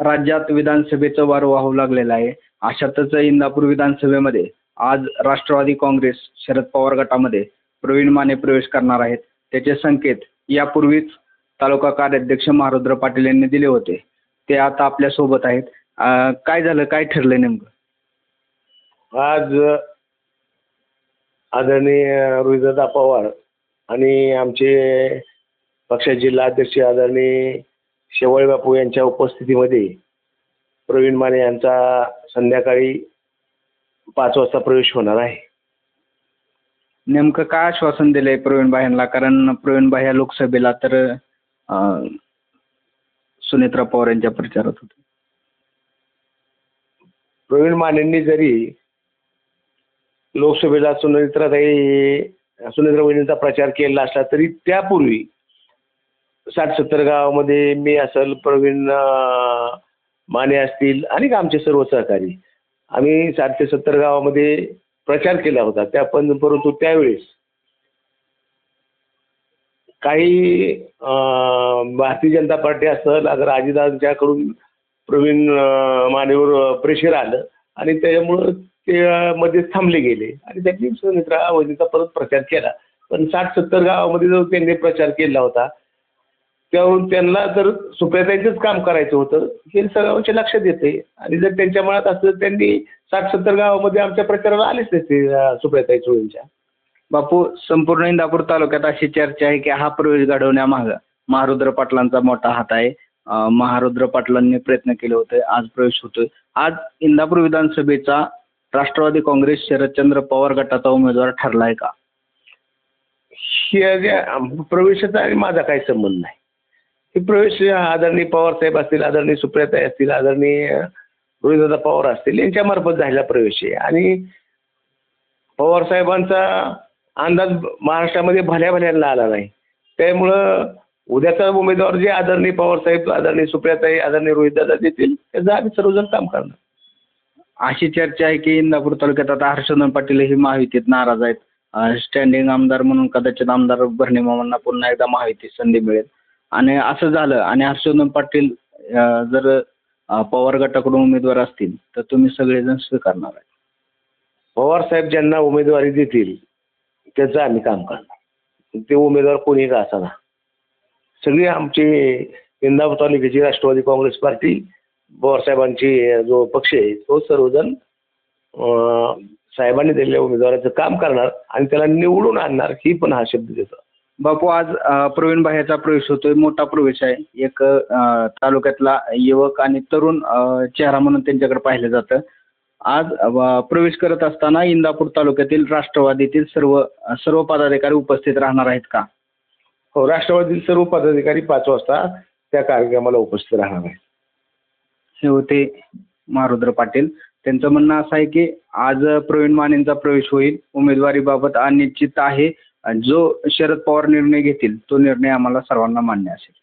राज्यात विधानसभेचं वार वाहू लागलेलं आहे. अशातच इंदापूर विधानसभेमध्ये आज राष्ट्रवादी काँग्रेस शरद पवार गटामध्ये प्रवीण माने प्रवेश करणार आहेत. त्याचे संकेत यापूर्वीच तालुका कार्याध्यक्ष महारुद्र पाटील यांनी दिले होते. ते आता आपल्यासोबत आहेत. अं, काय झालं? काय ठरलं नेमकं? आज आदरणीय रोहितदादा पवार आणि आमचे पक्षाचे जिल्हा अध्यक्ष आदरणीय शेवळे बापू यांच्या उपस्थितीमध्ये प्रवीण माने यांचा संध्याकाळी पाच वाजता प्रवेश होणार आहे. नेमकं काय आश्वासन दिलंय प्रवीण भाईंना? कारण प्रवीण भाई या लोकसभेला तर अं, सुनेत्रा पवार यांच्या प्रचारात होते. प्रवीण मानेंनी जरी लोकसभेला सुनेत्राताई सुनेत्रा वहिनींचा प्रचार केला असला तरी त्यापूर्वी साठ सत्तर गावामध्ये मी असेल प्रवीण माने असतील आणि आमचे सर्व सहकारी. आम्ही साठ ते सत्तर गावामध्ये प्रचार केला होता त्या पण परंतु त्यावेळेस काही भारतीय जनता पार्टी असेल अगर अजितदादांच्याकडून प्रवीण मानेवर प्रेशर आलं आणि त्याच्यामुळं ते मध्ये मध्येच थांबले गेले आणि त्यांनी सुनेत्रा वहिनीचा परत प्रचार केला. पण साठ सत्तर गावामध्ये जो त्यांनी प्रचार केला होता त्यावरून त्यांना जर सुप्रियाताईंचंच काम करायचं होतं हे सर्वांच्या लक्षात येते आणि जर त्यांच्या मनात असतं तर त्यांनी साठ सत्तर गावामध्ये आमच्या प्रचाराला आलेच नसते सुप्रियाताई चोळींच्या. बापू संपूर्ण इंदापूर तालुक्यात अशी चर्चा आहे की हा प्रवेश घडवण्यामागं महारुद्र पाटलांचा मोठा हात आहे. महारुद्र पाटलांनी प्रयत्न केले होते आज प्रवेश होतोय. आज इंदापूर विधानसभेचा राष्ट्रवादी काँग्रेस शरदचंद्र पवार गटाचा उमेदवार ठरला आहे का? हे प्रवेशाचा आणि माझा काही संबंध नाही. प्रवेश आदरणीय पवार साहेब असतील आदरणीय सुप्रियाताई असतील आदरणीय रोहितदादा पवार असतील यांच्यामार्फत झालेला प्रवेश आहे. आणि पवार साहेबांचा अंदाज महाराष्ट्रामध्ये भल्या भल्यांना आला नाही. त्यामुळं उद्याचा उमेदवार जे आदरणीय पवार साहेब आदरणीय सुप्रियाताई आदरणीय रोहितदादा देतील त्याचं आम्ही सर्वजण काम करणार. अशी चर्चा आहे की इंदापूर तालुक्यात आता हर्षवर्धन पाटील ही महायुतीत नाराज आहेत. स्टँडिंग आमदार म्हणून कदाचित आमदार भरणे मामांना पुन्हा एकदा महायुतीत संधी मिळेल. आणि असं झालं. आणि हर्षवर्धन पाटील जर पवार गटाकडून उमेदवार असतील तर तुम्ही सगळेजण स्वीकारणार आहे. पवार साहेब ज्यांना उमेदवारी देतील त्याचं आम्ही काम करणार. ते उमेदवार कोणी का असाना सगळी आमची इंदापूर तालुक्याची राष्ट्रवादी काँग्रेस पार्टी पवार साहेबांची जो पक्ष आहे तो सर्वजण साहेबांनी दिलेल्या उमेदवाराचं काम करणार आणि त्याला निवडून आणणार ही पण हा शब्द देतो. बापू आज प्रवीण भाईचा प्रवेश होतोय. मोठा प्रवेश आहे. एक तालुक्यातला युवक आणि तरुण चेहरा म्हणून त्यांच्याकडे पाहिलं जातं. आज प्रवेश करत असताना इंदापूर तालुक्यातील राष्ट्रवादीतील सर्व सर्व पदाधिकारी उपस्थित राहणार आहेत का? हो राष्ट्रवादीतील सर्व पदाधिकारी पाच वाजता त्या कार्यक्रमाला उपस्थित राहणार आहेत. हे होते महारुद्र पाटील. त्यांचं म्हणणं असं आहे की आज प्रवीण मानेंचा प्रवेश होईल. उमेदवारीबाबत अनिश्चित आहे. जो शरद पवार निर्णय घेतील तो निर्णय आम्हाला सर्वांना मान्य असेल.